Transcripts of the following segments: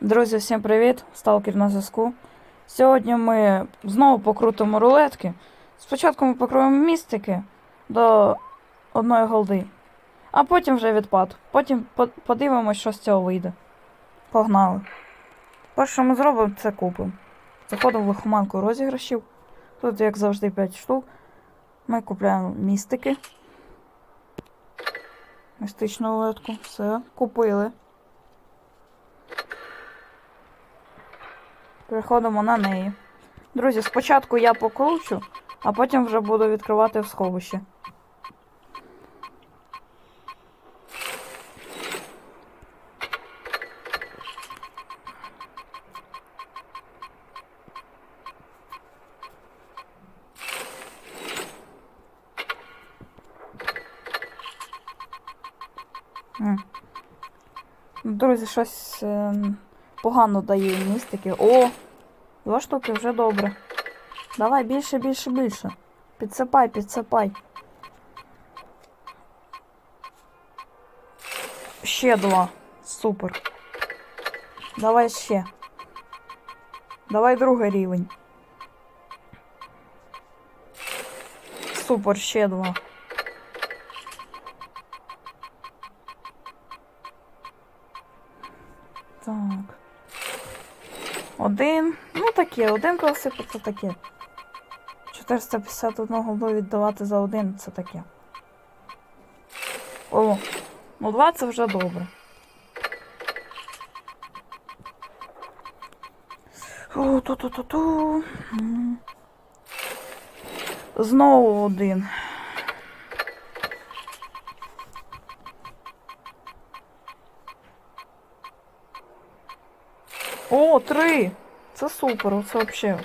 Друзі, всім привіт! Сталкер на зв'язку. Сьогодні ми знову покрутимо рулетки. Спочатку ми покроємо містики до одної голди, а потім вже відпад. Потім по- подивимось, що з цього вийде. Погнали. Перше, що ми зробимо, це купимо. Заходимо в лихоманку розіграшів. Тут, як завжди, 5 штук. Ми купляємо містики. Містичну рулетку. Все, купили. Переходимо на неї. Друзі, спочатку я покручу, а потім вже буду відкривати в сховище. Друзі, щось е, погано дає містики. О! Два штуки вже добре. Давай більше, більше, більше. Підсипай, підсипай. Ще два. Супер. Давай ще. Давай другий рівень. Супер, ще два. Один. Ну таке, один колосипа це таке. 451 голду віддавати за один це таке. О, ну два це вже добре. О, ту-ту-ту-ту. Знову один. О, три! Це супер, оце вообще.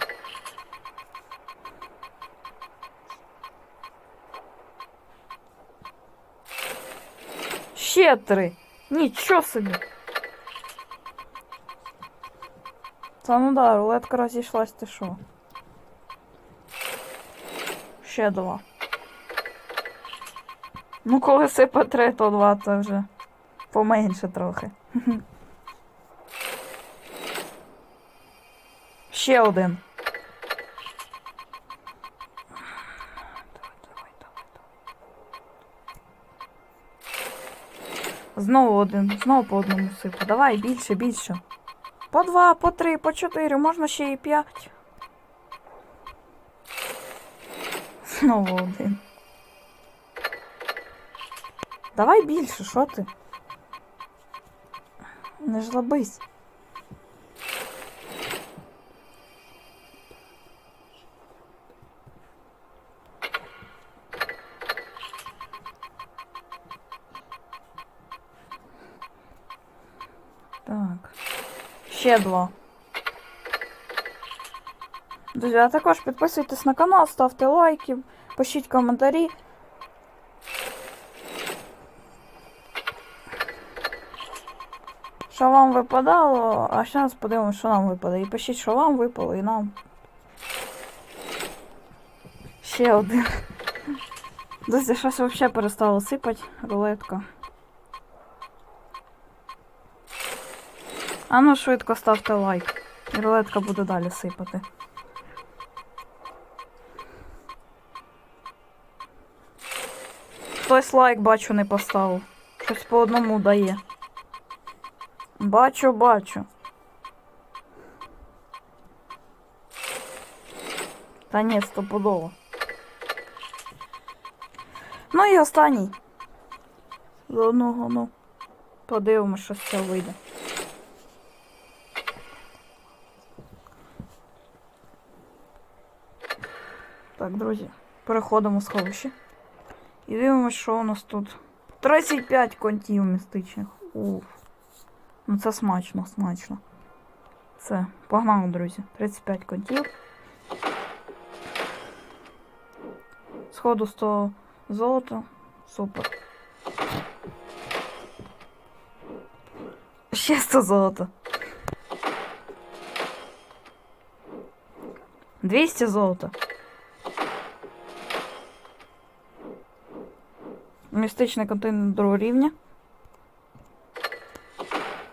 Ще три. Нічого собі. Та ну да, рулетка розійшлась, ти що? Ще два. Ну, коли сипе три, то два, це вже поменше трохи. Ще один. Знову один, знову по одному сипу. Давай більше, більше. По два, по три, по чотири, можна ще і п'ять. Знову один. Давай більше, що ти? Не жлобись. Ще два. Друзі, а також підписуйтесь на канал, ставте лайки, пишіть коментарі. Що вам випадало, а зараз подивимося, що нам випаде. І пишіть, що вам випало, і нам. Ще один. Друзі, щось взагалі перестало сипати рулетка. А ну швидко ставте лайк. І рулетка буде далі сипати. Хтось лайк бачу не поставив. Щось по одному дає. Бачу, бачу. Та ні, стопудово. Ну і останній. За одного, ну. Подивимось, що з цього вийде. Друзі, переходимо в сховище. І дивимося, що у нас тут. 35 контів містичних. Уф. Ну це смачно, смачно. Все, погнали, друзі. 35 контів. Сходу 100 золота. Супер. Ще 100 золота. 200 золота. Містичний контейнер другого рівня.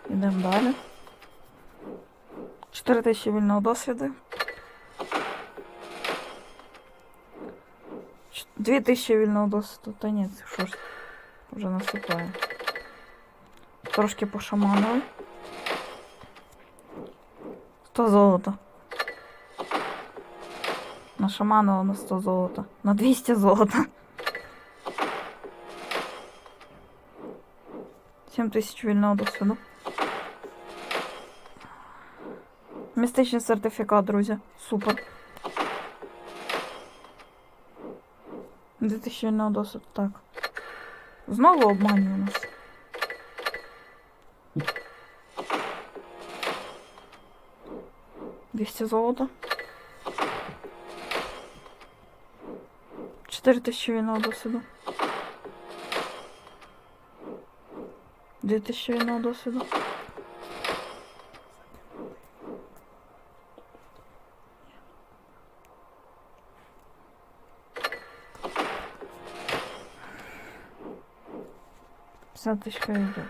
Ідемо далі. 4 тисячі вільного досвіду. 2 тисячі вільного досвіду. Та ні, це що ж вже наступає. Трошки пошаманили. 100 золота. Нашаманило на 100 золота. На 200 золота. 7 тисяч вільного досвіду. Містичний сертифікат, друзі. Супер. 2000 вільного досвіду, так. Знову обманює нас. Двісті золота. Чотири тисячі вільного досвіду. Дві тисячі вільного досвіду. Тысяч кредитов.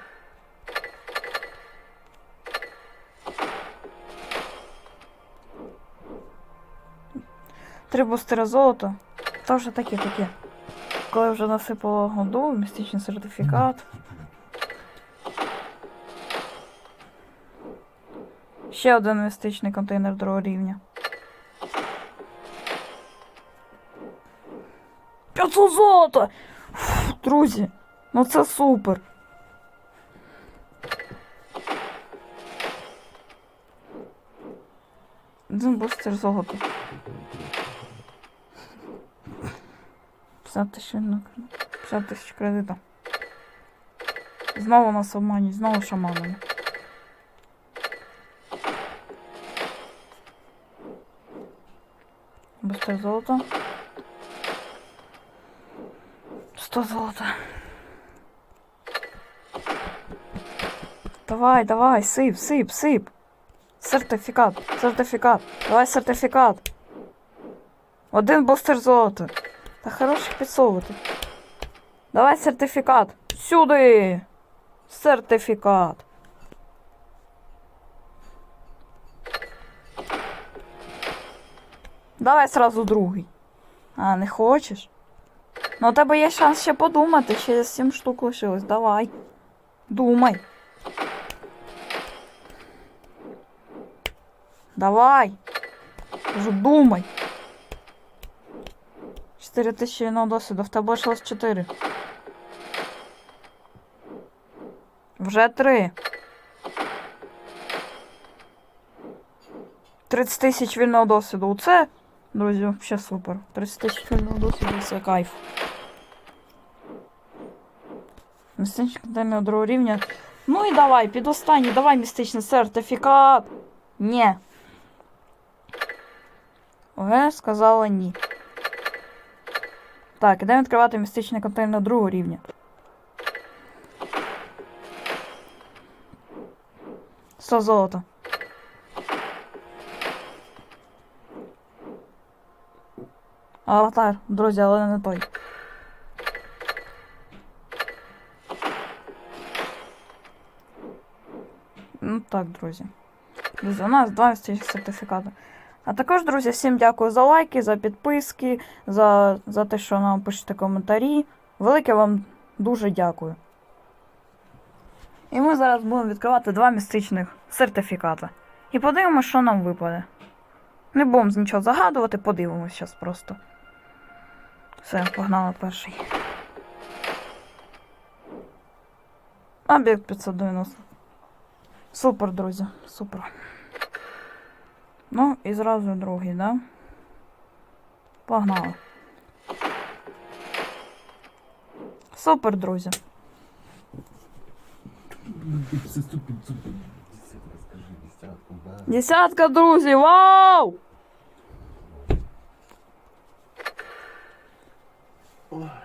Три бустера золота. Та вже таке таке. Коли вже насипало году, містичний сертифікат. Ще один містичний контейнер другого рівня. 500 золота! Фу, друзі, ну це супер. Один бустер золота. 50 тисяч на 50 тисяч кредита. Знову нас обманюють, знову шаманами. Быстро золото. 100 золота. Давай, давай, сип, сип, сип. Сертифікат, сертифікат. Давай сертифікат. Один бустер золота. Та хороших підсовувати. Давай сертифікат. Сюди. Сертифікат. Давай сразу другий. А, не хочеш? Ну, у тебе є шанс ще подумати, ще 7 штук лишилось. Давай. Думай. Давай. Кажу, думай. 4 тисячі на досвіду, в тебе лишилось 4. Вже 3. 30 тисяч вільного досвіду. Оце, друзі, взагалі супер. 30 тисяч вільного досвіду це кайф. Містичний контейнер другого рівня. Ну і давай, під давай містичний сертифікат. Ні. ОГ сказала ні. Так, ідемо відкривати містичний контейнер другого рівня. Сто золота. Аватар, друзі, але не той. Ну так, друзі. Друзі, у нас два містичних сертифікати. А також, друзі, всім дякую за лайки, за підписки, за, за те, що нам пишете коментарі. Велике вам дуже дякую. І ми зараз будемо відкривати два містичних сертифікати. І подивимося, що нам випаде. Не будемо нічого загадувати, подивимося зараз просто. Все, погнали перший. Об'єкт 590. Супер, друзі, супер. Ну, і зразу другий, да? Погнали. Супер, друзі. Десятка, друзі! Вау!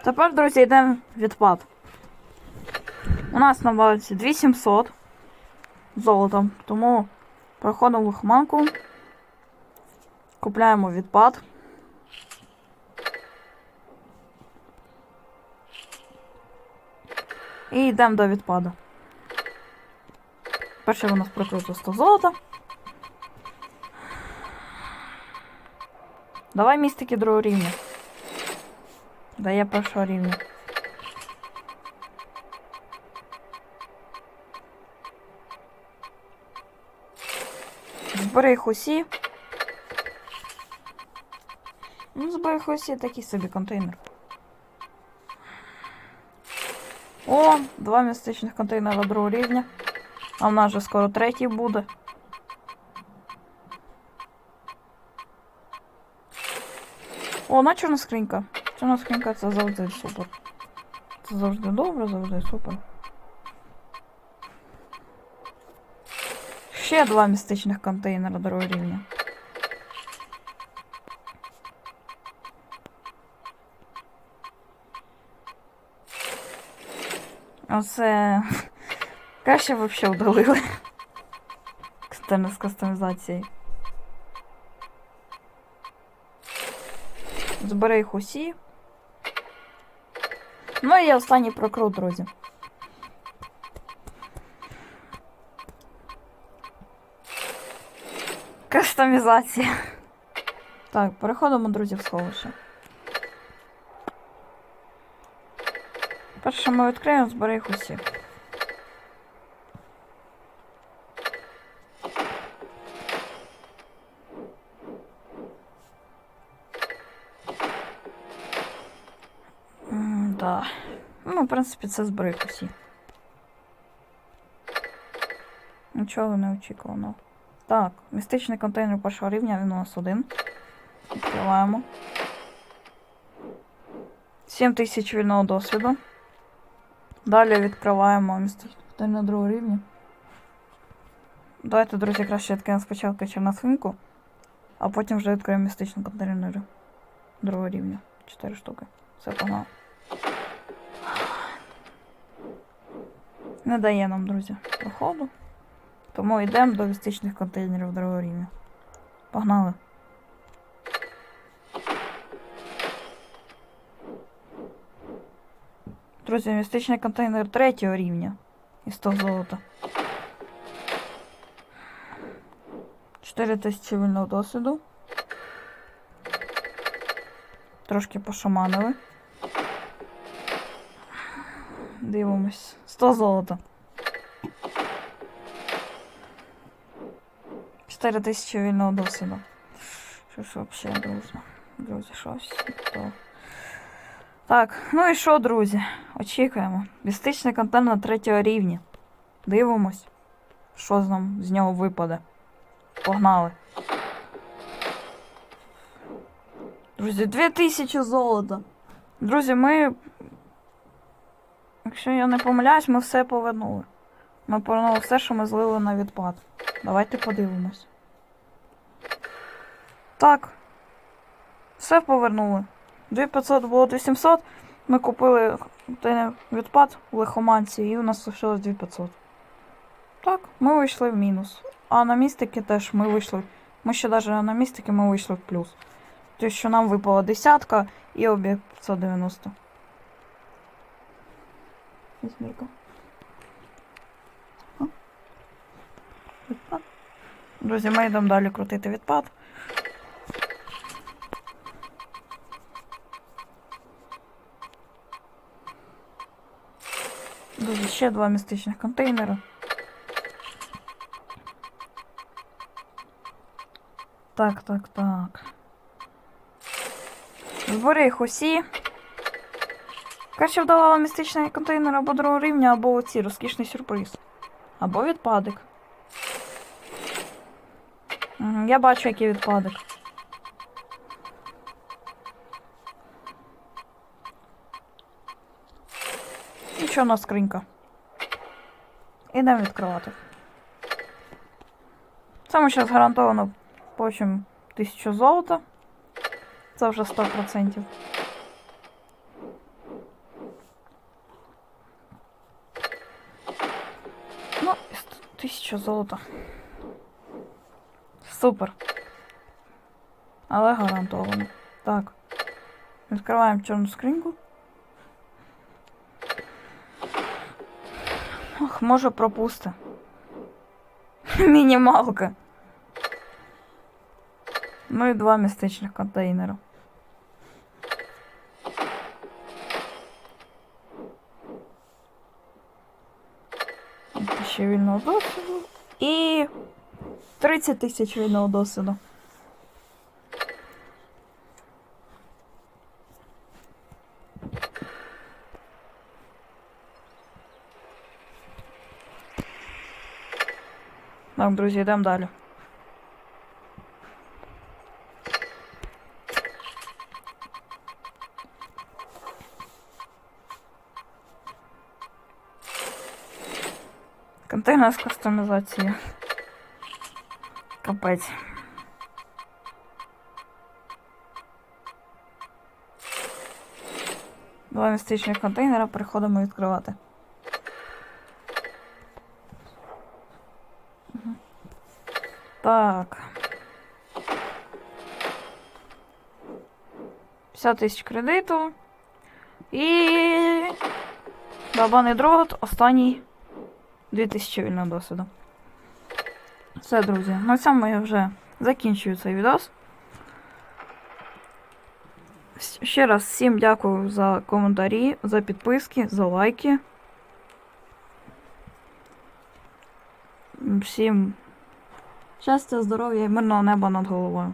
Тепер, друзі, йдемо відпад. У нас на балансі 2700 золотом. Тому проходимо лохманку. Купляємо відпад. І йдемо до відпаду. Перше у нас прокрутило 100 золота. Давай містики другого рівня. Дає першого рівня. Збери їх усі. Ну, збери їх усі такий собі контейнер. О, два містичних контейнера другого рівня. А в нас же скоро третій буде. О, на чорна скринька. Чорна скринька це завжди супер. Це завжди добре, завжди супер. Ще два містичних контейнера другого рівня. Оце краще взагалі удалили. Кстати, з кастомізацією. Збери їх усі. Ну і останній прокрут, друзі. Кастомізація. Так, переходимо, друзі, в сховище. Перше ми відкриємо, збери їх усі. Принципі, це збери їх усі. Нічого не очікувано. Так, містичний контейнер першого рівня, він у нас один. Відкриваємо. 7 тисяч вільного досвіду. Далі відкриваємо містичний контейнер другого рівня. Давайте, друзі, краще відкриємо спочатку чернослинку, а потім вже відкриємо містичний контейнер другого рівня. 4 штуки. Все погнало. Не дає нам, друзі, проходу. Тому йдемо до містичних контейнерів другого рівня. Погнали. Друзі, містичний контейнер третього рівня. І 100 золота. 4 тисячі вільного досвіду. Трошки пошаманили. Дивимось. 100 золота. 4 тисячі вільного досвіду. Що ж взагалі, друзі? Друзі, щось. То... Так, ну і що, друзі? Очікуємо. Містичний контент на третього рівня. Дивимось, що з нам з нього випаде. Погнали. Друзі, 2000 золота. Друзі, ми. Якщо я не помиляюсь, ми все повернули. Ми повернули все, що ми злили на відпад. Давайте подивимось. Так. Все повернули. 2500 було 2700. Ми купили відпад в лихоманці і у нас лишилось 2500. Так, ми вийшли в мінус. А на містики теж ми вийшли. Ми ще навіть на містики ми вийшли в плюс. Тобто, що нам випала десятка і об'єкт 590. Відпад. Друзі, ми йдемо далі крутити відпад. Друзі, ще два містичних контейнери. Так, так, так. Збери їх усі. Краще вдавала містичний контейнер або другого рівня, або оці розкішний сюрприз. Або відпадик. Я бачу, який відпадик. І що у нас скринька? Ідемо відкривати. Це ми зараз гарантовано получимо 1000 золота. Це вже 100%. 1000 золота. Супер. Але гарантовано. Так. Відкриваємо чорну скриньку. Ох, може пропусти. Мінімалка. Ну і два містичних контейнера. Ще вільного досвіду. І 30 тисяч вільного досвіду. Так, друзі, йдемо далі. Контейнер з кастомізацією. Капець. Два містичних контейнера переходимо відкривати. Так. 50 тисяч кредиту. І. Бабаний дрот, останній 2000 вільного досвіду. Все, друзі. На цьому я вже закінчую цей відос. Ще раз всім дякую за коментарі, за підписки, за лайки. Всім щастя, здоров'я і мирного неба над головою.